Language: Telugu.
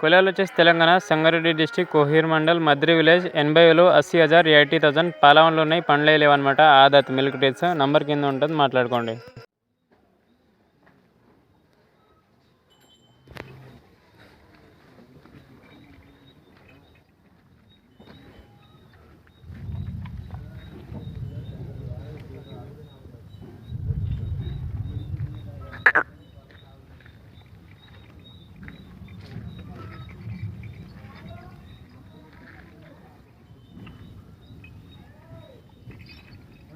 కులాలు వచ్చేసి తెలంగాణ సంగారెడ్డి డిస్టిక్ కోహీర్ మండల్ మద్రి విలేజ్ ఎనభై వేలు అస్సీ హజార్ ఎయిటీ థౌసండ్ పాలవన్లు ఉన్నాయి పండ్లే లేవన్నమాట ఆదత్ మిల్క్ డేట్స్ నంబర్ కింద ఉంటుంది మాట్లాడుకోండి.